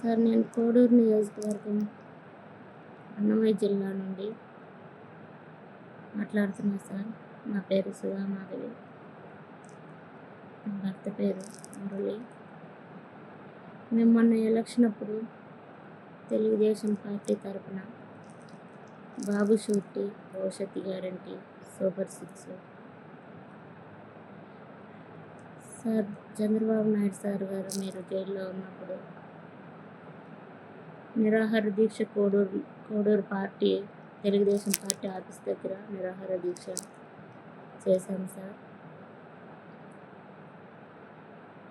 Sir నేను కోడూరు నియోజకవర్గం అన్నమయ్య జిల్లా నుండి మాట్లాడుతున్నా సార్. నా పేరు సుధామాధవి నా భర్త పేరు మురళి. మేము మొన్న ఎలక్షన్ అప్పుడు తెలుగుదేశం పార్టీ తరఫున బాబు షూరిటీ భవిష్యత్తు guarantee super six sir Chandrababu Naidu sir గారు మీరు జైల్లో ఉన్నప్పుడు నిరాహార దీక్ష Koduru Koduru party Telugu Desam party office దగ్గర నిరాహార దీక్ష చేశాం సార్.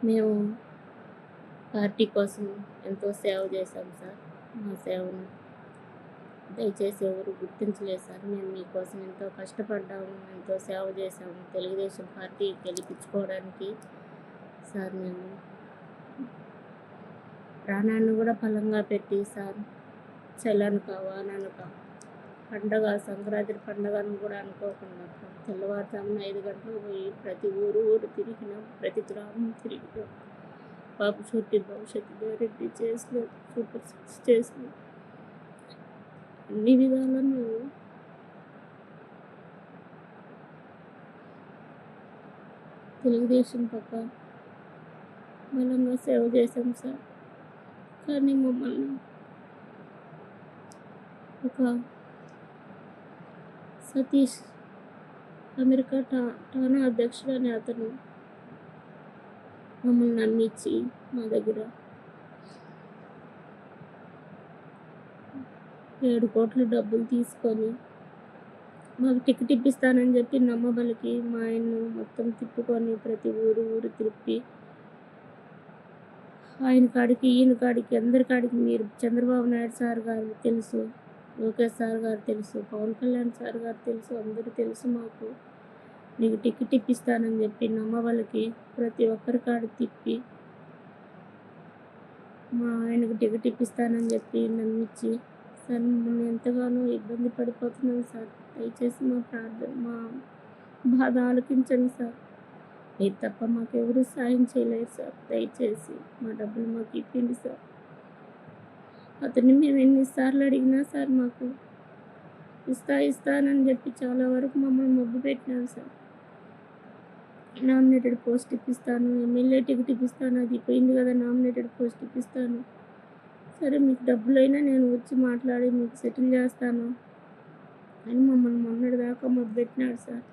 మేము పార్టీ కోసం ఎంతో సేవ చేశాం సార్. మా సేవను దయచేసి ఎవరు గుర్తించలేదు సార్. మేము మీకోసం ఎంతో కష్టపడ్డాము ఎంతో సేవ చేశాము. తెలుగుదేశం పార్టీ గెలిపించుకోవడానికి సార్ మేము ప్రాణాన్ని కూడా ఫలంగా పెట్టి సార్ చల్లనక వాననక పండగ సంక్రాంతి పండగను కూడా అనుకోకుండా తెల్లవారుజామున ఐదు గంటలకు పోయి ప్రతి ఊరు ఊరు తిరిగినాం ప్రతి గ్రామం తిరిగినాం పాప చుట్టి భవిష్యత్తు గ్యారెంటీ చేసిన సూపర్ సిక్స్ చేసిన అన్ని విధాలను మేము తెలుగుదేశం పక్క బలంగా సేవ చేశాం సార్. కానీ మమ్మల్ని. ఒక సతీష్ అమెరికా టా టానా అధ్యక్షుడు అనే అతను మమ్మల్ని నమ్మించి మా దగ్గర ఏడు కోట్ల డబ్బులు తీసుకొని మాకు టికెట్ ఇప్పిస్తానని చెప్పి నమ్మబలికి మా ఆయన్ను మొత్తం తిప్పుకొని ప్రతి ఊరు ఊరు తిప్పి ఆయన కాడికి ఈయన కాడికి అందరి కాడికి మీరు చంద్రబాబు నాయుడు సార్ గారు తెలుసు లోకేష్ సార్ గారు తెలుసు పవన్ కళ్యాణ్ సార్ గారు తెలుసు అందరూ తెలుసు మాకు. నీకు టికెట్ ఇప్పిస్తానని చెప్పి నమ్మవాళ్ళకి ప్రతి ఒక్కరి కాడ తిప్పి మా ఆయనకు టికెట్ ఇప్పిస్తానని చెప్పి నమ్మించి సార్ మిమ్మల్ని ఎంతగానో ఇబ్బంది పడిపోతున్నాను సార్. దయచేసి మా ప్రార్థన మా బాధ ఆలకించండి సార్. మీరు తప్ప మాకెవరూ సాయం చేయలేరు సార్. దయచేసి మా డబ్బులు మాకు ఇప్పింది సార్. అతన్ని మేము ఎన్నిసార్లు అడిగినా సార్ మాకు ఇస్తా ఇస్తానని చెప్పి చాలా వరకు మమ్మల్ని మొగ్గు పెట్టినారు సార్. నామినేటెడ్ పోస్ట్ ఇప్పిస్తాను ఎమ్మెల్యే టికెట్ ఇప్పిస్తాను అది పోయింది కదా నామినేటెడ్ పోస్ట్ ఇప్పిస్తాను. సరే మీకు డబ్బులైనా నేను వచ్చి మాట్లాడి మీకు సెటిల్ చేస్తాను అని మమ్మల్ని మొన్నటిదాకా మొగ్గు పెట్టినాడు సార్.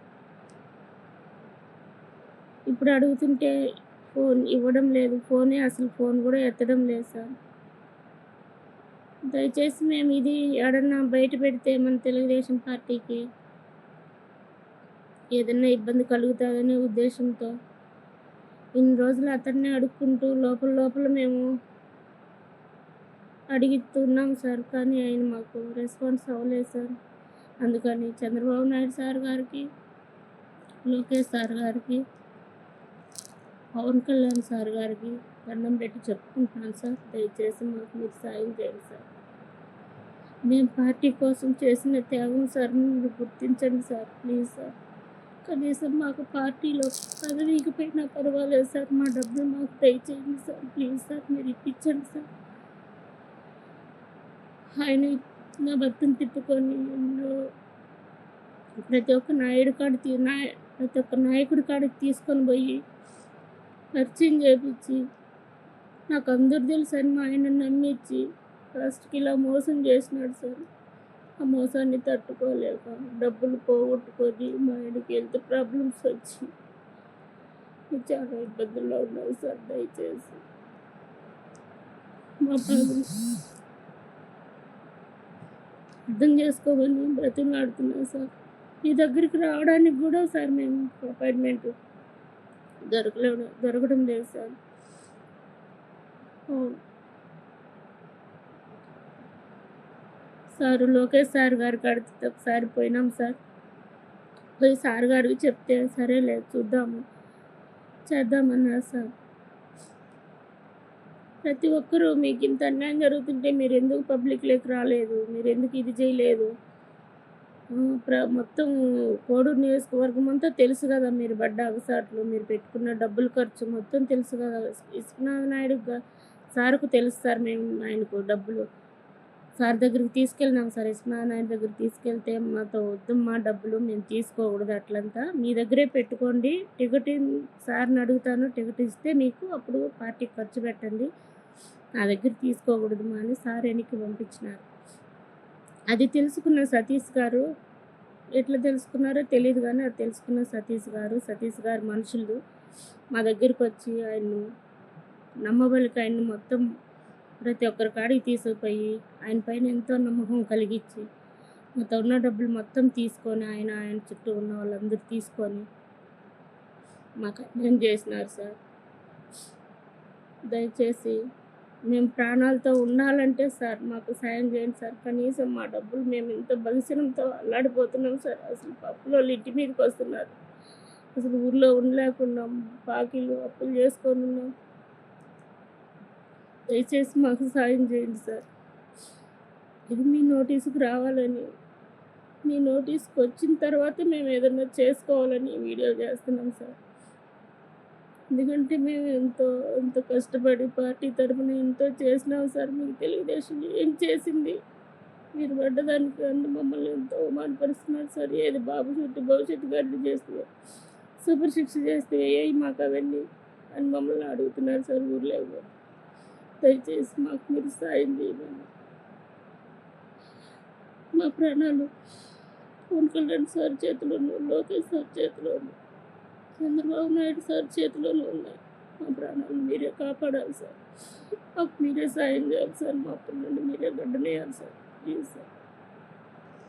ఇప్పుడు అడుగుతుంటే ఫోన్ ఇవ్వడం లేదు. ఫోనే అసలు ఫోన్ కూడా ఎత్తడం లేదు సార్. దయచేసి మేము ఇది ఎడన్నా బయట పెడితే మన తెలుగుదేశం పార్టీకి ఏదైనా ఇబ్బంది కలుగుతుందనే ఉద్దేశంతో ఇన్ని రోజులు అతన్నే అడుక్కుంటూ లోపల లోపల మేము అడుగుతున్నాం సార్ కానీ ఆయన మాకు రెస్పాన్స్ అవ్వలేదు సార్. అందుకని చంద్రబాబు నాయుడు సార్ గారికి లోకేష్ సార్ గారికి పవన్ కళ్యాణ్ సార్ గారికి దండం పెట్టి చెప్పుకుంటున్నాను సార్. దయచేసి మాకు మీరు సాయం చేయండి సార్. మేము పార్టీ కోసం చేసిన త్యాగం సార్ మీరు గుర్తించండి సార్ ప్లీజ్ సార్. కనీసం మాకు పార్టీలో పదవికి పోయినా పర్వాలేదు సార్. మా డబ్బులు మాకు దయచేయండి సార్ ప్లీజ్ సార్ మీరు ఇప్పించండి సార్. ఆయన నా భర్తను తిప్పుకొని ఎన్నో ప్రతి ఒక్క నాయుడు కాడ తీ నాయ ప్రతి ఒక్క నాయకుడి కాడికి తీసుకొని పోయి పరిచయం చేపించి నాకు అందరు తెలుసు అని మా ఆయన నమ్మించి లాస్ట్కి ఇలా మోసం చేసినాడు సార్. ఆ మోసాన్ని తట్టుకోలేక డబ్బులు పోగొట్టుకొని మా ఆయనకి హెల్త్ ప్రాబ్లమ్స్ వచ్చి చాలా ఇబ్బందుల్లో ఉన్నావు సార్ దయచేసి. మా ప్రాబ్లమ్స్ అర్థం చేసుకోమని బ్రతిమాడుతున్నాం సార్. మీ దగ్గరికి రావడానికి కూడా సార్ మేము అపాయింట్మెంట్ దొరకలేడు దొరకడం లేదు సార్. సార్ లోకేష్ సార్ గారి కడితే ఒకసారి పోయినాం సార్. పోయి సార్ గారికి చెప్తే సరే లేదు చూద్దాము చేద్దామన్నారు సార్. ప్రతి ఒక్కరూ మీకు ఇంత అన్యాయం జరుగుతుంటే మీరు ఎందుకు పబ్లిక్లోకి రాలేదు? మీరు ఎందుకు ఇది చేయలేదు? ప్ర మొత్తం కోడూరు నియోజకవర్గం అంతా తెలుసు కదా మీరు పడ్డ అగసాట్లు మీరు పెట్టుకున్న డబ్బులు ఖర్చు మొత్తం తెలుసు కదా. విశ్వనాథ నాయుడు సార్కు తెలుసు సార్ మేము ఆయనకు డబ్బులు. సార్ దగ్గరికి తీసుకెళ్ళినాం సార్ ఇస్మాన్ నాయుడు దగ్గరికి తీసుకెళ్తే మాతో వద్దమ్మా డబ్బులు మేము తీసుకోకూడదు అట్లంతా. మీ దగ్గరే పెట్టుకోండి టికెట్ సార్ని అడుగుతాను టికెట్ ఇస్తే మీకు అప్పుడు పార్టీకి ఖర్చు పెట్టండి. నా దగ్గర తీసుకోకూడదు మా అని సార్ వెనక్కి పంపించినారు. అది తెలుసుకున్న సతీష్ గారు ఎట్లా తెలుసుకున్నారో తెలియదు కానీ అది తెలుసుకున్న సతీష్ గారు సతీష్ గారు మనుషులు. మా దగ్గరికి వచ్చి ఆయన్ను నమ్మబలికి ఆయన్ని మొత్తం ప్రతి ఒక్కరి కాడికి తీసుకుపోయి ఆయన పైన ఎంతో నమ్మకం కలిగించి మొత్తం ఉన్న డబ్బులు మొత్తం తీసుకొని ఆయన ఆయన చుట్టూ ఉన్న వాళ్ళందరూ తీసుకొని మాకు అన్యాయం చేసినారు సార్. దయచేసి మేము ప్రాణాలతో ఉండాలంటే సార్ మాకు సాయం చేయండి సార్. కనీసం మా డబ్బులు మేము ఇంత బలిసినంతో అల్లాడిపోతున్నాం సార్. అసలు పప్పులో ఇంటి మీదకి వస్తున్నారు. అసలు ఊర్లో ఉండలేకున్నాం బాకీలు అప్పులు చేసుకొని ఉన్నాం. దయచేసి మాకు సాయం చేయండి సార్. ఇది మీ నోటీసుకు రావాలని. మీ నోటీస్కి వచ్చిన తర్వాత మేము ఏదైనా చేసుకోవాలని వీడియో చేస్తున్నాం సార్. ఎందుకంటే మేము ఎంతో ఎంతో కష్టపడి పార్టీ తరఫున ఎంతో చేసినాం సార్. మీకు తెలుగుదేశం ఏం చేసింది? మీరు పడ్డదానికి అన్ని మమ్మల్ని ఎంతో అవమానపరుస్తున్నారు సార్. ఏది బాబు చుట్టూ భవిష్యత్తు గడ్డి చేస్తే సూపర్ శిక్ష చేస్తే ఏ మాకు అవన్నీ అని మమ్మల్ని అడుగుతున్నారు సార్ ఊర్లో దయచేసి మాకు మీరు సాయం చేయమని. మా ప్రాణాలు పవన్ కళ్యాణ్ సార్ చేతిలో లోకేష్ సార్ చేతిలోను. చంద్రబాబు నాయుడు సార్ చేతిలోనూ ఉన్నాయి. మా ప్రాణాలు మీరే కాపాడాలి సార్. మాకు మీరే సాయం చేయాలి సార్. మా పిల్లల్ని మీరే గడ్డనేయాలి సార్. Please sir.